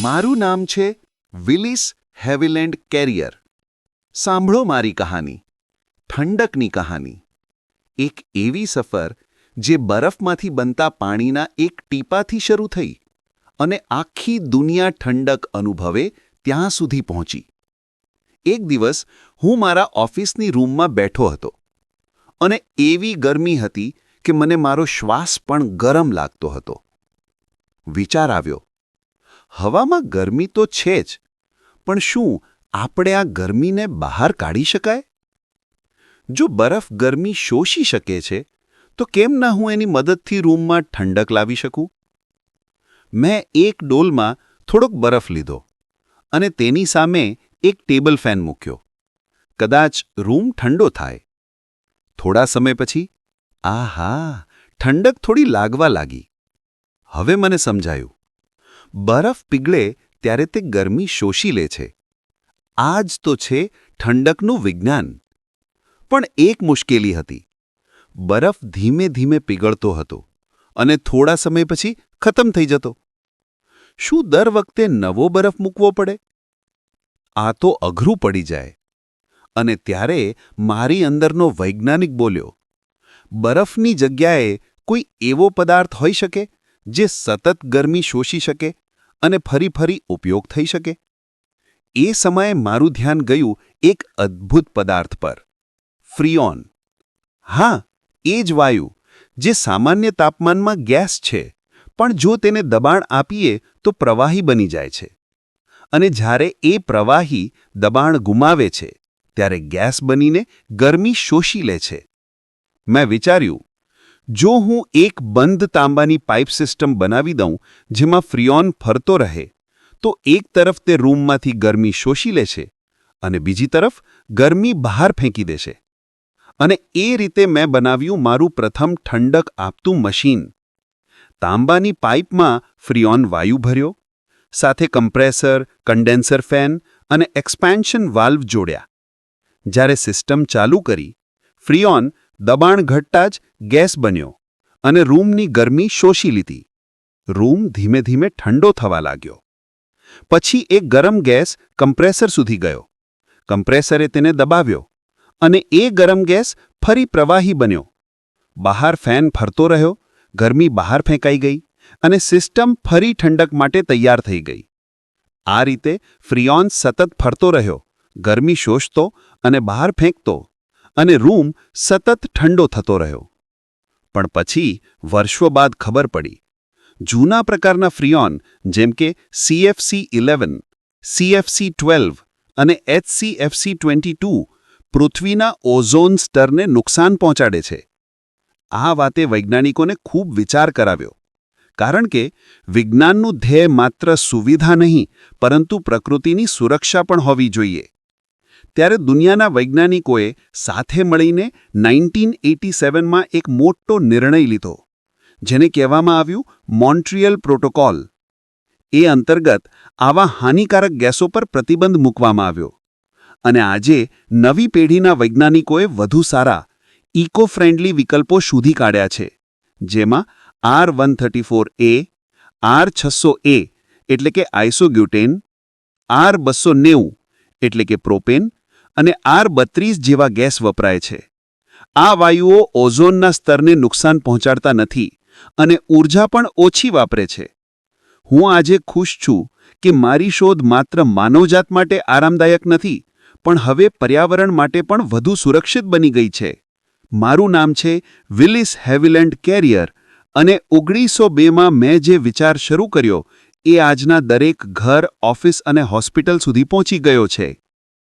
મારું નામ છે વિલિસ હેવિલેન્ડ કેરિયર. સાંભળો મારી કહાની. ઠંડકની કહાની. એક એવી સફર જે બરફમાંથી બનતા પાણીના એક ટીપાથી શરૂ થઈ અને આખી દુનિયા ઠંડક અનુભવે ત્યાં સુધી પહોંચી. એક દિવસ હું મારા ઓફિસની રૂમમાં બેઠો હતો અને એવી ગરમી હતી કે મને મારો શ્વાસ પણ ગરમ લાગતો હતો. વિચાર આવ્યો હવામાં ગરમી તો છે જ, પણ શું આપણે આ ગરમીને બહાર કાઢી શકાય? જો બરફ ગરમી શોષી શકે છે, તો કેમ ના હું એની મદદથી રૂમમાં ઠંડક લાવી શકું? મેં એક ડોલમાં થોડોક બરફ લીધો અને તેની સામે એક ટેબલ ફેન મૂક્યો. કદાચ રૂમ ઠંડો થાય. થોડા સમય પછી, આહા, ઠંડક થોડી લાગવા લાગી. હવે મને સમજાયું. બરફ પીગળે ત્યારે તે ગરમી શોષી લે છે. આ જ તો છે ઠંડકનું વિજ્ઞાન. પણ એક મુશ્કેલી હતી. બરફ ધીમે ધીમે પીગળતો હતો અને થોડા સમય પછી ખતમ થઈ જતો. શું દર વખતે નવો બરફ મૂકવો પડે? આ તો અઘરું પડી જાય. અને ત્યારે મારી અંદરનો વૈજ્ઞાનિક બોલ્યો, બરફની જગ્યાએ કોઈ એવો પદાર્થ હોઈ શકે જે સતત ગરમી શોષી શકે? અને ફરી ફરી ઉપયોગ થઈ શકે. એ સમયે મારું ધ્યાન ગયું એક અદ્ભુત પદાર્થ પર. ફ્રીઓન હા, એ જ વાયુ, જે સામાન્ય તાપમાનમાં ગેસ છે, પણ જો તેને દબાણ આપીએ તો પ્રવાહી બની જાય છે. અને જ્યારે એ પ્રવાહી દબાણ ગુમાવે છે, ત્યારે ગેસ બનીને ગરમી શોષી લે છે. મેં વિચાર્યું જો હું એક બંધ તાંબાની પાઇપ સિસ્ટમ બનાવી દઉં, જેમાં ફ્રીઓન ફરતો રહે, તો એક તરફ તે રૂમમાંથી ગરમી શોષી લે છે અને બીજી તરફ ગરમી બહાર ફેંકી દેશે અને એ રીતે મેં બનાવ્યું મારું પ્રથમ ઠંડક આપતું મશીન. તાંબાની પાઇપમાં ફ્રીઓન વાયુ ભર્યો, સાથે કમ્પ્રેસર, કન્ડેન્સર ફેન અને એક્સપેન્શન વાલ્વ જોડ્યા. જ્યારે સિસ્ટમ ચાલુ કરી ફ્રીઓન દબાણ ઘટતા જ ગેસ બન્યો અને રૂમની ગરમી શોષી લીધી. રૂમ ધીમે ધીમે ઠંડો થવા લાગ્યો. પછી એક ગરમ ગેસ કમ્પ્રેસર સુધી ગયો. કમ્પ્રેસરે તેને દબાવ્યો અને એ ગરમ ગેસ ફરી પ્રવાહી બન્યો. બહાર ફેન ફરતો રહ્યો, ગરમી બહાર ફેંકાઈ ગઈ અને સિસ્ટમ ફરી ઠંડક માટે તૈયાર થઈ ગઈ. આ રીતે ફ્રિયોન સતત ફરતો રહ્યો, ગરમી શોષતો અને બહાર ફેંકતો અને રૂમ સતત ઠંડો થતો રહ્યો. પણ પછી વર્ષો બાદ ખબર પડી. જૂના પ્રકારના ફ્રિયોન જેમ કે સીએફસી ઇલેવન સીએફસી ટ્વેલ્વ અને એચસીએફસી ટ્વેન્ટી ટુ પૃથ્વીના ઓઝોન સ્તરને નુકસાન પહોંચાડે છે. આ વાતે વૈજ્ઞાનિકોને ખૂબ વિચાર કરાવ્યો. કારણ કે વિજ્ઞાનનું ધ્યેય માત્ર સુવિધા નહીં, પરંતુ પ્રકૃતિની સુરક્ષા પણ હોવી જોઈએ. ત્યારે દુનિયાના વૈજ્ઞાનિકોએ સાથે મળીને નાઇન્ટીન એટી સેવનમાં એક મોટો નિર્ણય લીધો, જેને કહેવામાં આવ્યું મોન્ટ્રિયલ પ્રોટોકોલ. એ અંતર્ગત આવા હાનિકારક ગેસો પર પ્રતિબંધ મૂકવામાં આવ્યો અને આજે નવી પેઢીના વૈજ્ઞાનિકોએ વધુ સારા ઇકો ફ્રેન્ડલી વિકલ્પો શોધી કાઢ્યા છે, જેમાં R one thirty four A, R છસો એ એટલે કે આઇસોગ્યુટેન આર બસો નેવું એટલે કે પ્રોપેન અને આર બત્રીસ જેવા ગેસ વપરાય છે. આ વાયુઓ ઓઝોનના સ્તરને નુકસાન પહોંચાડતા નથી અને ઊર્જા પણ ઓછી વાપરે છે. હું આજે ખુશ છું કે મારી શોધ માત્ર માનવજાત માટે આરામદાયક નથી, પણ હવે પર્યાવરણ માટે પણ વધુ સુરક્ષિત બની ગઈ છે. મારું નામ છે વિલિસ હેવિલેન્ડ કેરિયર અને ઓગણીસો બેમાં મેં જે વિચાર શરૂ કર્યો એ આજના દરેક ઘર, ઓફિસ અને હોસ્પિટલ સુધી પહોંચી ગયો છે.